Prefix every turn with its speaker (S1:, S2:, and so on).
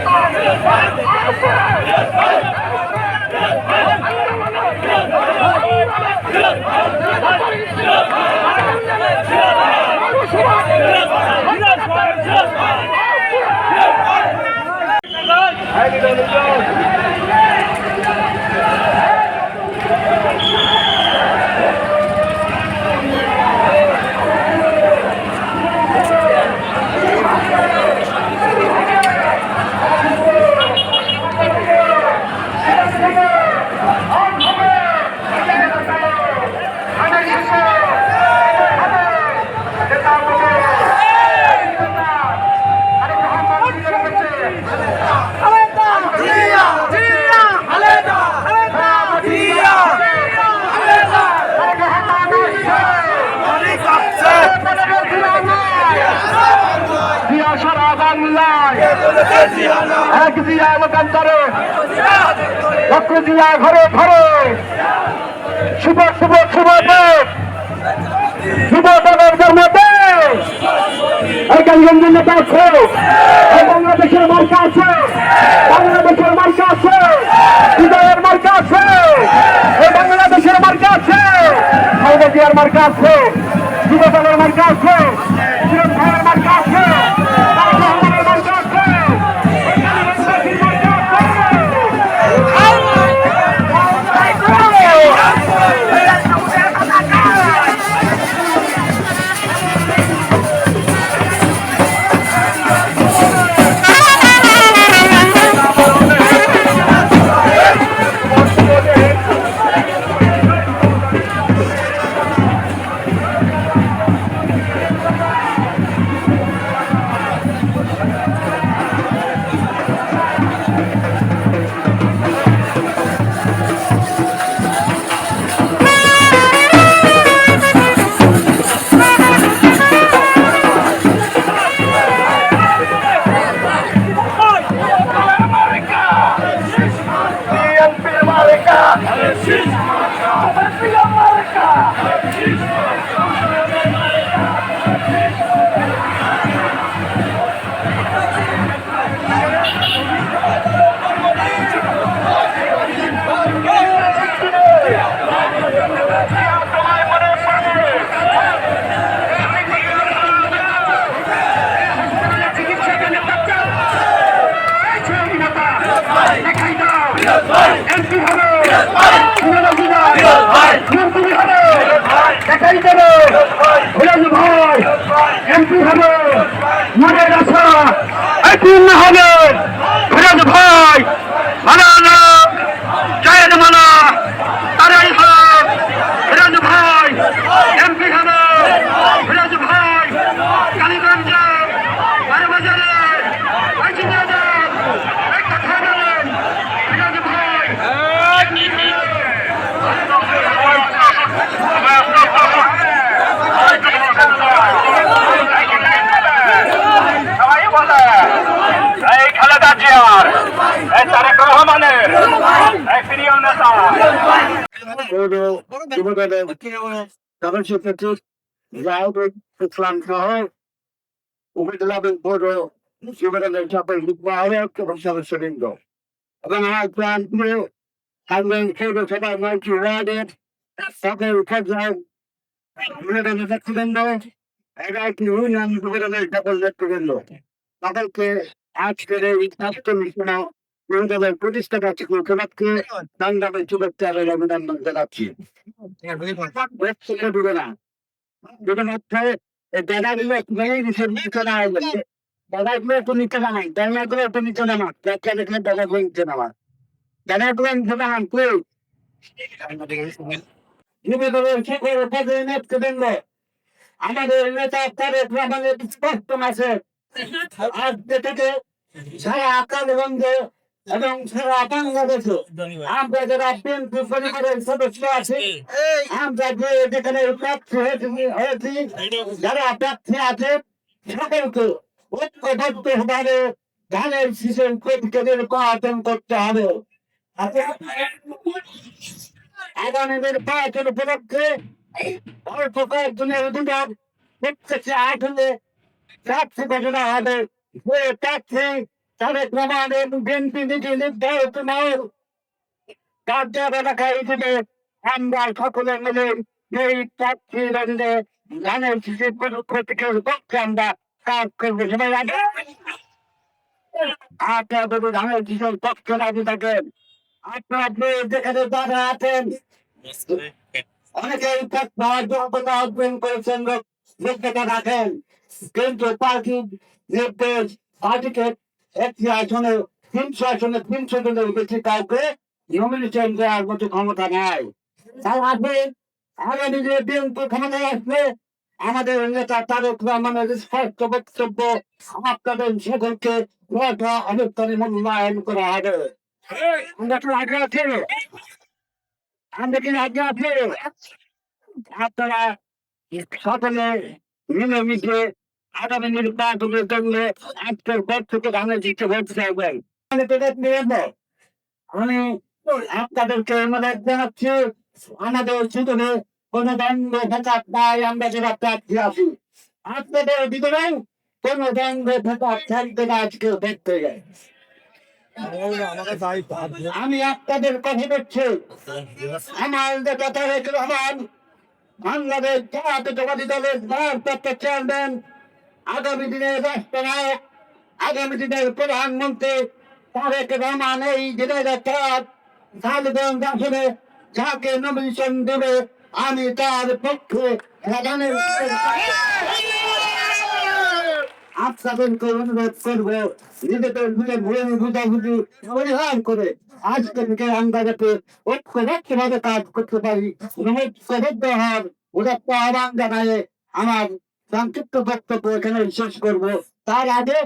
S1: Yeah. বাংলায়। এক জিয়া লোকান্তরে লক্ষ জিয়া ঘরে ঘরে। শুভ শুভ শুভ শুভ দেবের জন্মতে কালীগঞ্জের নেতা আছে। বাংলাদেশের মার্কা আছে। বাংলাদেশের মার্কা আছে। হৃদয়ের মার্কা আছে। বাংলাদেশের মার্কা আছে। খালেদা জিয়ার মার্কা আছে। যুব দলের মার্কা আছে। দেখাই দেবে ঘুরাজ ভাই এমপি হবে মনের আশা একদিন হবে ঘুরাজ ভাই মানানা Daran się przecież zająłby przesłankowy, uwydlałbym Boże, musimy będę You wykwalę, to bym sobie sylingo. Potem jak plan był, handlem kiedy sobie męczy radę, sobie ukazał, wygląda za sylingo, a jak nie uniam, wygląda za sylingo. Potem aczkere, i tak to myślał, অভিনন্দন জানাচ্ছি ওয়েবসাইটে ঢুকে না। শুধুমাত্র এই দাদাগুলো একবারেই নিষেধ হয়েছে দাদাগুলো একটু নিচে নামাই দাদাগুলো একটু নিচে নামা দেখা দেখলে দাদাগুলো দাদাগুলো নামান প্লিজ নিবেদনের শিখর পদে নেতৃবৃন্দ আমাদের নেতা তারেক রহমানের স্পষ্ট মাসে আজকে থেকে সারা আকাল আকাশগঞ্জে এবং সারা বাংলাদেশে আমরা যারা বিএনপি পরিবারের সদস্য আছি আমরা যে যেখানে প্রার্থী হয়েছি যারা প্রার্থী আছে সকলকে ঐক্যবদ্ধভাবে ধানের শিশুর প্রতিকারের পাঠন করতে হবে আগামী নির্বাচন উপলক্ষে অল্প কয়েকজনের অধিকার প্রত্যেকটি আসনে প্রার্থী হবে তারেক রহমানের বিএনপি নীতি নির্ধারিত নয় কার্যের এলাকায় হিসেবে আমরা সকলে মিলে এই প্রার্থী দ্বন্দ্বে ধানের শিশুর থেকে পক্ষে আমরা কাজ করব। সবাই আগে। আপনারা যদি ধানের কৃষক পক্ষ রাজি থাকেন আপনারা আপনি যেখানে দাঁড়া আছেন অনেকে যোগ্যতা অর্জন করেছেন যোগ্যতা রাখেন কিন্তু পার্টি নির্দেশ পার্টিকে একটি আসনে, তিনশো আসনে, তিনশো জনের বেশি কাউকে নমিনেশন দেওয়ার মতো ক্ষমতা নাই। তাই আপনি আগামী যে বিএনপি ক্ষমতায় আসলে আমাদের নেতা তারেক রহমানের স্পষ্ট বক্তব্য আপনাদের সকলকে অনুষ্ঠানে মূল্যায়ন করা হবে। আপনারা সকলে মিলেমিশে আগামী নির্বাচনের জন্য আজকের পর থেকে ধানের দিতে ভোট আমি আমি আপনাদেরকে মনে জানাচ্ছি, আমাদের জীবনে কোনো দ্বন্দ্ব নাই, আমরা প্রার্থী আছি আপনাদের ভিতরে কোনো দ্বন্দ্ব থাকবে না আজকে দেখতে যায় আমি আপনাদের কথা বাংলাদেশ জাতীয়তাবাদী দলের চেয়ারম্যান আগামী দিনের রাষ্ট্রনায়ক আগামী দিনের প্রধানমন্ত্রী তারেক রহমান এই দিনের রাত সালগঞ্জ যাকে নমিনেশন দেবে, আমি তার পক্ষে অনুরোধ ভুলে করে আজকে কাজ করতে পারি। জানায় আমার সংক্ষিপ্ত বক্তব্য এখানে শেষ করব। তার আগে